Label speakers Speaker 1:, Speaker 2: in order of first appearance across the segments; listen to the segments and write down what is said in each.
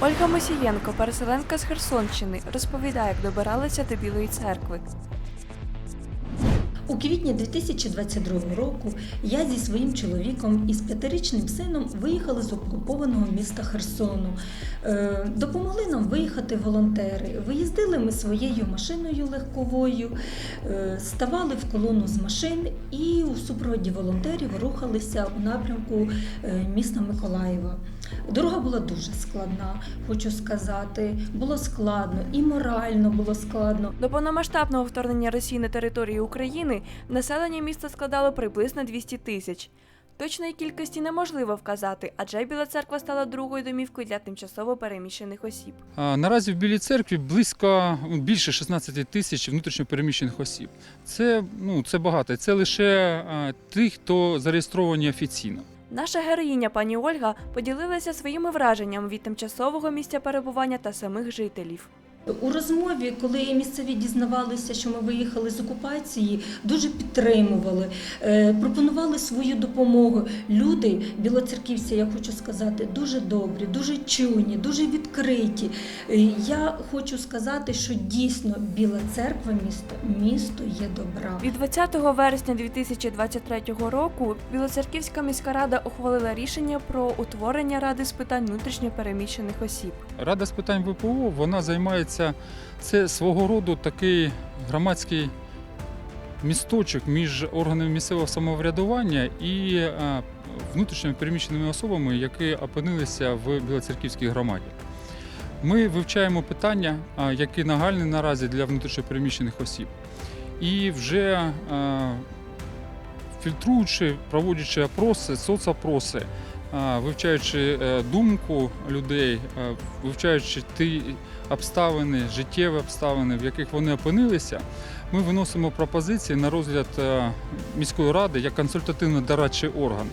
Speaker 1: Ольга Мосієнко, переселенка з Херсонщини, розповідає, як добиралася до Білої церкви.
Speaker 2: У квітні 2022 року я зі своїм чоловіком і з п'ятирічним сином виїхали з окупованого міста Херсону. Е, Допомогли нам виїхати волонтери. Виїздили ми своєю машиною легковою, е, ставали в колону з машин і у супроводі волонтерів рухалися у напрямку е, міста Миколаєва. Дорога була дуже складна, хочу сказати. Було складно і морально було складно.
Speaker 1: До повномасштабного вторгнення Росії на територію України населення міста складало приблизно 200 тисяч. Точної кількості неможливо вказати, адже Біла церква стала другою домівкою для тимчасово переміщених осіб.
Speaker 3: А, Наразі в Білій церкві близько ну, більше 16 тисяч внутрішньопереміщених осіб. Це, ну, це багато. Це лише а, тих, хто зареєстровані офіційно.
Speaker 1: Наша героїня пані Ольга поділилася своїми враженнями від тимчасового місця перебування та самих жителів.
Speaker 2: У розмові, коли місцеві дізнавалися, що ми виїхали з окупації, дуже підтримували, е, пропонували свою допомогу. Люди, білоцерківці, я хочу сказати, дуже добрі, дуже чуйні, дуже відкриті. Е, Я хочу сказати, що дійсно Біла церква місто, місто є добра.
Speaker 1: Від 20 вересня 2023 року Білоцерківська міська рада ухвалила рішення про утворення ради з питань внутрішньопереміщених осіб.
Speaker 3: Рада з питань ВПО вона займається це свого роду такий громадський місточок між органами місцевого самоврядування і а, внутрішньо переміщеними особами, які опинилися в Білоцерківській громаді. Ми вивчаємо питання, які нагальні наразі для внутрішньопереміщених осіб. І вже фільтруючи, проводячи опроси, соцопроси, вивчаючи е, думку людей, е, вивчаючи ті обставини, життєві обставини, в яких вони опинилися, ми виносимо пропозиції на розгляд е, міської ради як консультативно-дорадчий орган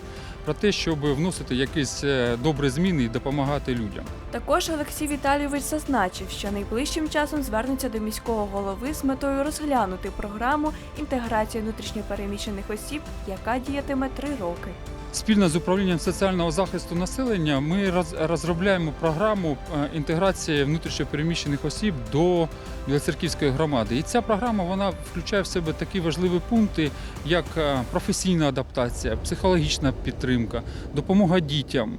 Speaker 3: про те, щоб вносити якісь добрі зміни і допомагати людям.
Speaker 1: Також Олексій Віталійович зазначив, що найближчим часом звернеться до міського голови з метою розглянути програму інтеграції внутрішньопереміщених осіб, яка діятиме три роки.
Speaker 3: Спільно з управлінням соціального захисту населення ми розробляємо програму е, інтеграції внутрішньопереміщених осіб до Білоцерківської громади. І ця програма вона включає в себе такі важливі пункти, як е, професійна адаптація, психологічна підтримка, допомога дітям,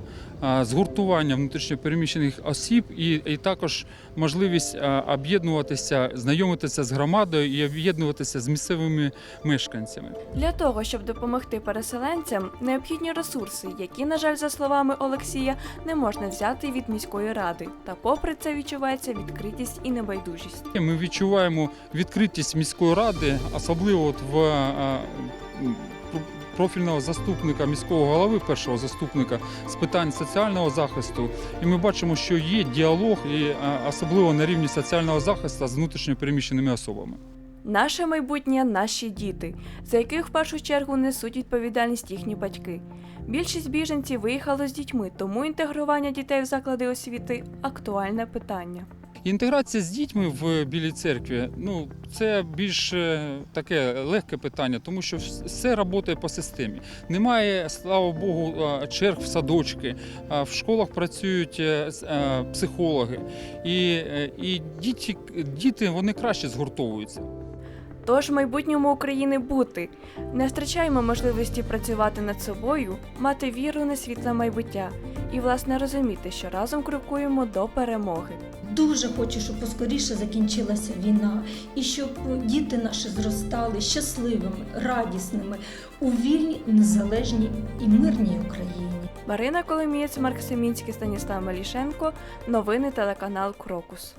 Speaker 3: згуртування внутрішньопереміщених осіб і, і також можливість об'єднуватися, знайомитися з громадою і об'єднуватися з місцевими мешканцями.
Speaker 1: Для того, щоб допомогти переселенцям, необхідні ресурси, які, на жаль, за словами Олексія, не можна взяти від міської ради. Та попри це відчувається відкритість і небайдужість.
Speaker 3: Ми відчуваємо відкритість міської ради, особливо от в профільного заступника міського голови, першого заступника з питань соціального захисту. І ми бачимо, що є діалог, і особливо на рівні соціального захисту з внутрішньо переміщеними особами.
Speaker 1: Наше майбутнє наші діти, за яких в першу чергу несуть відповідальність їхні батьки. Більшість біженців виїхало з дітьми, тому інтегрування дітей в заклади освіти актуальне питання.
Speaker 3: Інтеграція з дітьми в Білій церкві ну це більш е, таке легке питання, тому що все працює по системі. Немає, слава Богу, е, черг в садочки. В школах працюють е, психологи, і, і діти, діти вони краще згуртовуються.
Speaker 1: Тож майбутньому України бути. Не втрачаємо можливості працювати над собою, мати віру на світле майбуття і, власне, розуміти, що разом крокуємо до перемоги.
Speaker 2: Дуже хочу, щоб поскоріше закінчилася війна, і щоб діти наші зростали щасливими, радісними у вільній, незалежній і мирній Україні.
Speaker 1: Марина Коломієць, Марк Семінський, Станіслав Малішенко. Новини телеканал Крокус.